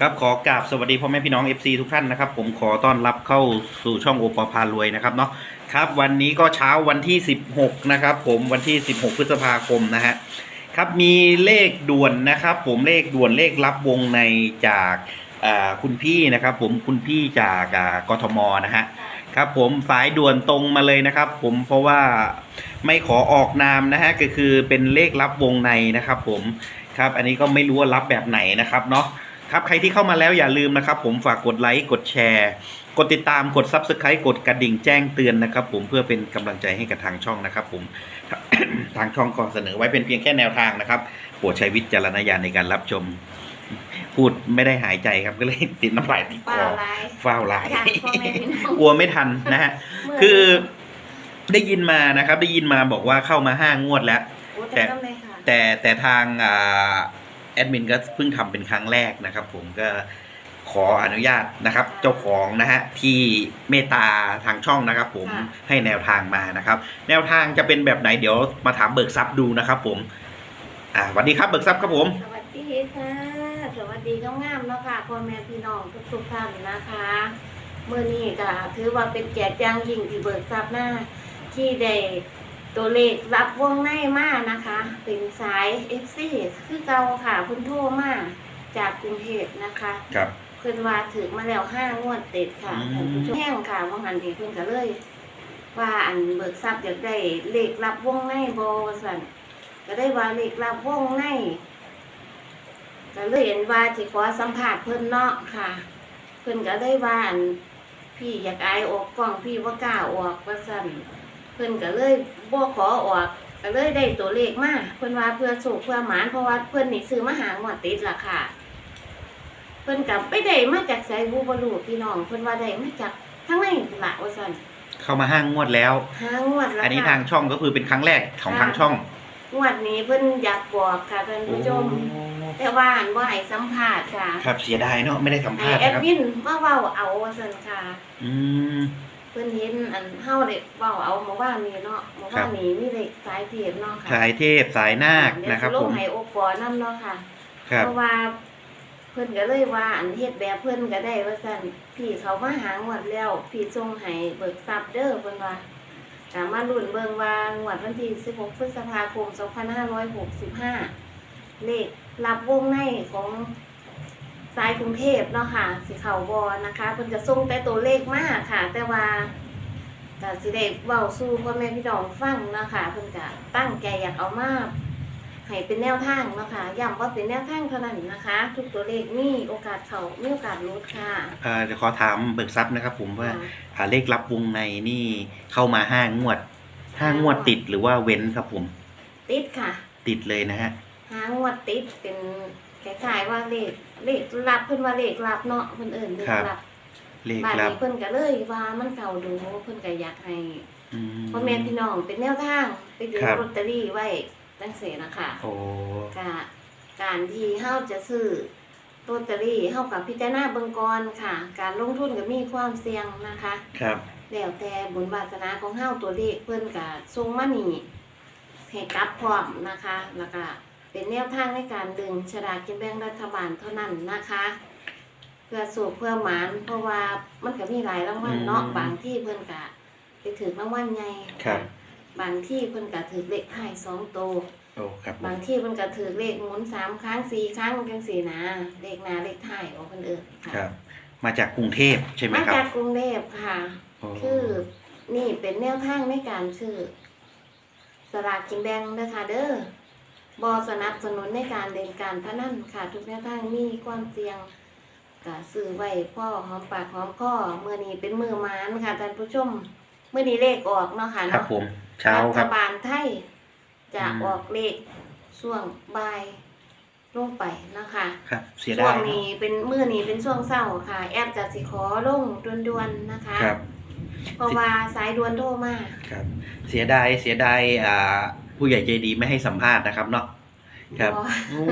ครับขอกราบสวัสดีพ่อแม่พี่น้อง FC ทุกท่านนะครับ ผมขอต้อนรับเข้าสู่ช่องโอปอพารวยนะครับเนาะครับ วันนี้ก็เช้าวันที่ 16 นะครับ ผมวันที่ 16 พฤษภาคมนะฮะครับมีเลขด่วนนะครับ ผมเลขด่วนเลขรับวงในจากคุณพี่นะครับ ผมคุณพี่จากกทมนะฮะครับผมสายด่วนตรงมาเลยนะครับ ผมเพราะว่าไม่ขอออกนามนะฮะก็คือเป็นเลขรับวงในนะครับ ผมครับอันนี้ก็ไม่รู้ว่ารับแบบไหนนะครับเนาะ ครับใครที่เข้ามาแล้วอย่าลืมนะครับ ผมฝากกดไลค์กดแชร์ กดติดตามกด Subscribe กดกระดิ่งแจ้งเตือนนะครับ ผมเพื่อเป็นกำลังใจให้กับทางช่องนะครับ ผมทางช่องก็เสนอไว้เป็นเพียงแค่แนวทางนะครับโปรดใช้วิจารณญาณในการรับชม พูดไม่ได้หายใจครับก็เลยติดน้ำลายติดคเปล่าอลายฟ้าวลายค่ะพ่อแม่พี่น้องกลัวไม่ทันนะฮะคือได้ยินมานะครับ ได้ยินมาบอกว่าเข้ามาห้างวดแล้วโอ้แต่ต้องเลยค่ะแต่แต่ทางอ่า แอดมินก็เพิ่งทำเป็นครั้งแรกนะครับ ผมก็ขออนุญาตนะครับ เจ้าของนะฮะที่เมตตาทางช่องนะครับ ผมค่ะ ให้แนวทางมานะครับ แนวทางจะเป็นแบบไหนเดี๋ยวมาถามเบิกทรัพย์ดูนะครับ ผมอ่าสวัสดีครับเบิกทรัพย์ครับผม สวัสดีค่ะ สวัสดีงามๆเนาะค่ะพ่อแม่พี่น้องทุกๆท่านนะคะเมื่อนี้ก็ถือว่าเป็นแจกอย่างยิ่งที่เบิกทรัพย์หน้าที่ได้ตัวเลขรับวงในมานะคะ เป็นสาย FC คือเก่าค่ะเพุ่นโทรมาจากกรุงเทพนะคะ ครับ เพิ่นว่าถึงมาแล้วห้างวดติดค่ะอืม ท่านผู้ชมแห้งค่ะว่างันดีเพิ่นก็เลย ว่าอันเบิกทรัพย์อยากได้เลขรับวงในบ่ว่าซั่นก็ได้ว่าเลขรับวงในก็เลยเห็นว่าสิขอสัมภาษณ์เพิ่นเนาะค่ะ เพิ่นก็เลยว่าอันพี่อยากอายออกกล้องพี่บ่กล้าออกว่าซั่นเพิ่นก็เลยบ่ขอออก ก็เลยได้ตัวเลขมาเพิ่นว่าเพื่อสุขเพื่อหมานเพราะว่าเพิ่นนี่ซื้อมาหางวดติดล่ะค่ะ เพิ่นกับไปได้มาจากไสบูบลูพี่น้อง เพิ่นว่าได้มาจากทั้งในพุ่นละว่าซั่นเข้ามาห้างงวดแล้ว หางวดแล้วอันนี้ค่ะทางช่องก็คือเป็นครั้งแรกของทางช่อง งวดนี้เพิ่นอยากบอกค่ะท่านผู้ชม แต่ว่าอันบ่ให้สัมภาษณ์ค่ะ ครับเสียดายเนาะไม่ได้สัมให้ภาษณ์แอดนะครับมินมาเว้าเอาว่าซั่นค่ะ อืม เพิ่นเห็นอันเฮาได้เว้าเอาเมื่อวานนี้เนาะเมื่อวานนี้มีเลขสายเทพเนาะค่ะสายเทพสายนาคนะครับเดี๋ยวผสิลมงให้โอปอนํเนาะค่ะครับเพราะว่าเพิ่นก็เลยว่าอันเฮ็ดแบบเพิ่นก็ได้ว่าซั่นพี่เขามาหางวดแล้ว พี่ส่งให้เบิกทรัพย์เด้อเพิ่นว่าก็มาลุ้นเบิ่งว่างวดวันที่ 16 พฤษภาคม 2565 เลขรับวงในของ สายกรุงเทพเนาะค่ะสิเข้าบ่นะคะเพิ่นก็ส่งแต่ตัวเลขมาค่ะ แต่ว่าก็สิได้เว้าสู่พ่อแม่พี่น้องฟังเนาะค่ะเพิ่นก็ตั้งใจอยากเอามาให้เป็นแนวทางเนาะคะย้ำว่าเป็นแนวทางเท่านั้นนะคะ ทุกตัวเลขมีโอกาสเขามีโอกาสลดค่ะเอ่อจะขอถามเบิกทรัพย์นะครับผมว่าค่ะอ่าเลขรับวงในนี่เข้ามาห้างวดห้างวดติดหรือว่าเว้นครับผม ติดค่ะ ติดเลยนะฮะหางวดติดเป็น คล้ายๆว่าเลขเลขลับเพิ่นว่าเลขลับเนาะเพิ่นเอิ่นเลขลับเลขบาดรับนี้เพิ่นก็เลยว่ามันเก่าดูเพิ่นก็อยากให้อืมพ่อแม่พี่น้องเป็นแนวทางไปดูครับลอตเตอรี่ไว้จังซี่นะคะโอ้กะการที่เฮาจะซื้อลอตเตอรี่เฮากับพิจารณาเบิ่งก่อนค่ะ การลงทุนก็มีความเสี่ยงนะคะ ครับแล้วแต่บุญวาสนาของเฮาตัวเลขเพิ่นก็ส่งมานี่ให้กลับพร้อมนะคะ แล้วก็ เป็นแนวทางในการดึงฉลากกินแบ่งรัฐบาลเท่านั้นนะคะ เพื่อสูบเพื่อหมานเพราะว่ามันก็มีหลายรางวัลเนาะบางที่เพิ่นก็ไปถือรางวัลใหญ่ครับบางที่เพิ่นก็ถือเลขท้ายสองโตวโอ้ครับผมบางที่เพิ่นก็ถือเลขหมุนสามครั้งสี่ครั้งจังสี่นะเลขหน้าเลขท้ายของเพิ่นเอิ้นค่ะครับ มาจากกรุงเทพใช่ไหมมาครับจากกรุงเทพค่ะ โอ้คือนี่เป็นแนวทางในการซื้อสลากกินแบ่งเด้อค่ะเด้อ บอสนับสนุนในการเล่นการพนันค่ะ ทุกแนวทางมีความเสี่ยงก็ซื้อไว้พ่อหอมปากหอมคอเมื่อนี้เป็นมือหมานค่ะท่านผู้ชมเมื่อนี้เลขออกเนาะค่ะครับเนาะผมเช้ารัคฐรับ บาลไทยจะอืม ออกเลขช่วงบ่ายลงไปนะคะ ครับ เสียช่ดาวยงนี้เป็นมื้อนี้เป็นช่วงเช้าค่ะ แอปจะสิขอลงด่วนๆนะคะ ครับ เพราะว่าสายด่วนโทรมา ครับ เสียดาย เสียดายอ่า ผู้ใหญ่ใจดีไม่ให้สัมภาษณ์นะครับเนาะครับบ่โอ้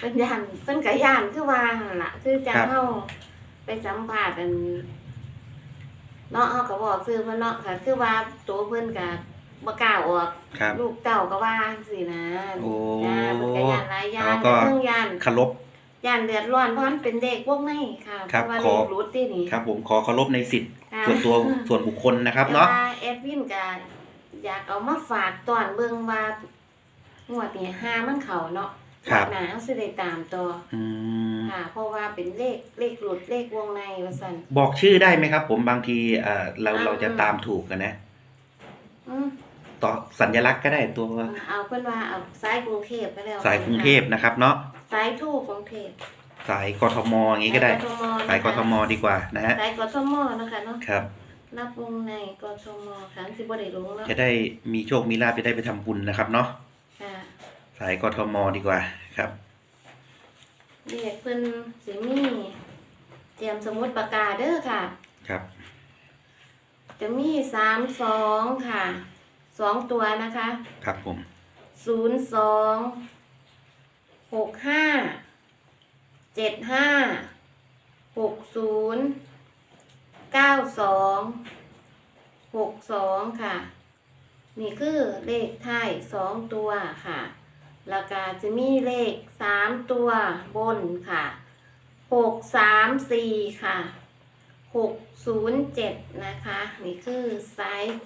เป็นย่านเป็นกะย่านคือว่าหั่นล่ะ คือจะครับ เฮาไปสัมภาษณ์กันเนาะเฮาก็บอกซื้อเพิ่นเนาะค่ะคือว่าตัวเพิ่นก็บ่กล้าออก ครับ ลูกเต้าก็ว่าสินะโอ้จ้าเพิ่นก็ย่านหลายย่านแล้วก็ เรื่องย่านเคารพ ย่านเดือดร้อนเพราะมันเป็นเด็กพวกในค่ะครับเพราะว่าขอเลขรุดที่นี่ครับ ผมขอเคารพในสิทธิ์ค่ะส่วนตัวส่วนบุคคลนะครับเนาะ แต่ว่าแอดวินก็ อยากเอามาฝากตอนเบิ่งว่างวดนี้ห้ามันเขาเนาะครับ หนาสิได้ตามต่ออืมค่ะ เพราะว่าเป็นเลขเลขหลุดเลขวงในว่าซั่น บอกชื่อได้ไหมครับ ผมบางทีเอ่อเราอ่า เราจะตามถูกกันนะอืมต่อสัญลักษณ์ก็ได้ตัวเอาเพิ่นว่าเอาสายกรุงเทพไปแล้วสายกรุงเทพนะครับ เนาะสายทูกกรุงเทพสายกทมอย่างนี้ก็ได้สายกทมดีกว่านะฮะสายกทมนะคะเนาะ ครับ รับวงในกทมค่ะสิบ่ได้ลงเนาะจะได้มีโชคมีลาภจะได้ไปทำบุญนะครับเนาะค่ะสายกทมดีกว่าครับเรียกเพิ่นสิมีเตรียมสมุดปากกาเด้อค่ะ ครับ จะมีสามสองค่ะสองตัวนะคะครับผมศูนย์สองหกห้าเจ็ดห้าหกศูนย์ เก้าสองหกสองค่ะ นี่คือเลขท้ายสองตัวค่ะแล้วก็จะมีเลขสามตัวบนค่ะหกสามสี่ค่ะหกศูนย์เจ็ดนะคะ นี่คือไซส์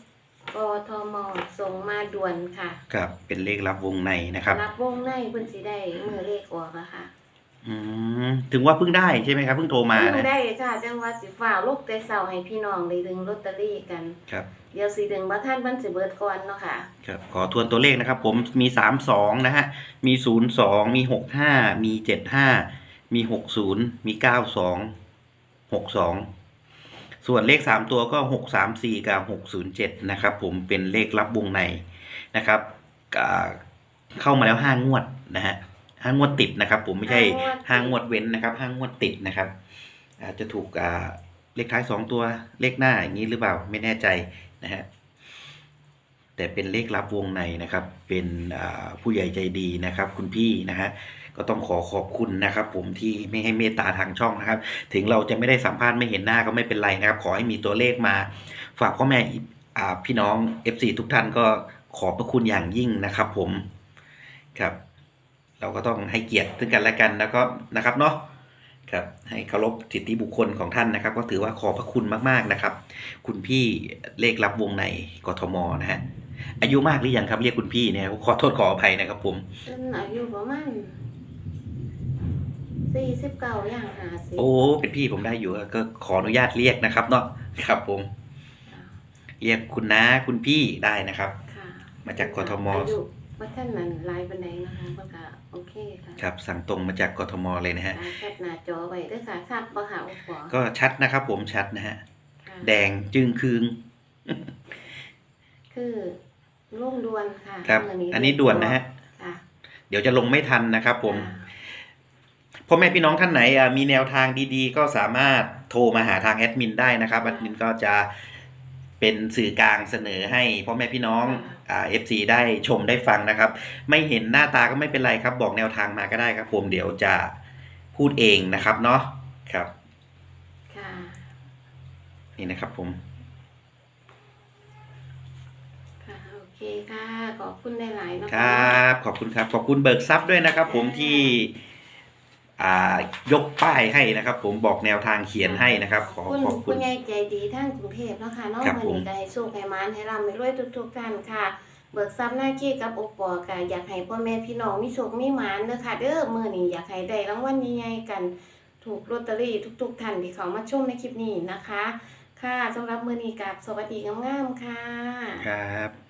กทมส่งมาด่วนค่ะ ครับ เป็นเลขลับวงในนะครับ รับวงในเพิ่นสิได้มือเลขออกแล้วค่ะ อืมถึงว่าเพิ่งได้ใช่ไหมครับเพิ่งโทรมาเพิ่งนะ ได้ค่ะจังหวัดสิฝ่าวลูกแต่เสาให้พี่น้องได้ดึงลอตเตอรี่กัน ครับ เดี๋ยวสิดึงบ่ทันมันสิเบิดก่อนเนาะค่ะ ครับขอทวนตัวเลขนะครับ ผมมีสามสองนะฮะ มีศูนย์สองมีหกห้ามีเจ็ดห้ามีหกศูนย์มีเก้าสองหกสองส่วนเลขสามตัวก็หกสามสี่กับหกศูนย์เจ็ดนะครับผมเป็นเลขลับวงในนะครับอ่าเข้ามาแล้วห้างวดนะฮะ ห้างวดติดนะครับ ผมไม่ใช่ห้าห้างงงววดดเว้นนะครับ ห้างงวดติดนะครับ อาจจะถูกอ่าเลขท้ายสองตัวเลขหน้าอย่างนี้หรือเปล่าไม่แน่ใจนะฮะแต่เป็นเลขลับวงในนะครับ เป็นอ่าผู้ใหญ่ใจดีนะครับ คุณพี่นะฮะก็ต้องขอขอบคุณนะครับ ผมที่ไม่ให้เมตตาทางช่องนะครับ ถึงเราจะไม่ได้สัมภาษณ์ไม่เห็นหน้าก็ไม่เป็นไรนะครับ ขอให้มีตัวเลขมา ฝากพ่อแม่อ่าพี่น้อง FC ทุกท่านก็ขอบพระคุณอย่างยิ่งนะครับ ผมครับ เราก็ต้องให้เกียรติซึ่งกันและกันแล้วก็นะครับเนาะครับให้เคารพสิทธิบุคคลของท่านนะครับ ก็ถือว่าขอบพระคุณมากๆนะครับ คุณพี่เลขรับวงในกทมนะฮะอายุมากหรือยังครับ เรียกคุณพี่เนี่ยขอโทษขออภัยนะครับ ผมเพิ่นอายุประมาณ49ย่าง50โอ้เป็นพี่ผมได้อยู่ก็ขออนุญาตเรียกนะครับ เนาะครับ ผม เรียกคุณน้าคุณพี่ได้นะครับค่ะมาจากกทมอายุ ว่าท่านนั้นหลายปานใดนะคะเพิ่นก็โอเคค่ะครับ สั่งตรงมาจากกทมเลยนะฮะ อ่าแคปหน้าจอไว้เด้อค่ะทราบบ่ค่ะอุปกรณ์ก็ชัดนะครับผมชัดนะฮะ ค่ะแดงจึงคืง คือลุงด่วนค่ะครับมื้อันนี้ด่วนนะฮะ ค่ะเดี๋ยวจะลงไม่ทันนะครับผมค่ะพ่อแม่พี่น้องท่านไหนอะมีแนวทางดีๆ ก็สามารถโทรมาหาทางแอดมินได้นะครับแอดมินก็จะเป็นสื่อกลางเสนอให้พ่อแม่พี่น้องอ่า เอฟซีได้ชมได้ฟังนะครับ ไม่เห็นหน้าตาก็ไม่เป็นไรครับ บอกแนวทางมาก็ได้ครับ ผมเดี๋ยวจะพูดเองนะครับเนาะครับค่ะนี่นะครับผมค่ะโอเคค่ะขอบคุณหลายๆเนาะครับ ขอบคุณครับ ขอบคุณเบิกทรัพย์ด้วยนะครับ ผมที่อ่ายกป้ายให้นะครับ ผมบอกแนวทางเขียนให้นะครับ ขอคุณขอบคุคุณณยายใจดีท่านกรุงเทพเนาะค่ะเนาะครับวันผมนี้ก็ให้โชคให้มานให้ร่ำให้รวยทุกๆท่านค่ะ เบิกทรัพย์หน้าขี้กับโอปอค่ะอยากให้พ่อแม่พี่น้องมีโชคมีหมานเด้อค่ะเด้อมื้อนี้อยากให้ได้รางวัลใหญ่ๆกัน ถูกลอตเตอรี่ทุก ๆท่านที่เขามาชมในคลิปนี้นะคะ ค่ะสำหรับมื้อนี้กับสวัสดีงามๆค่ะ ครับ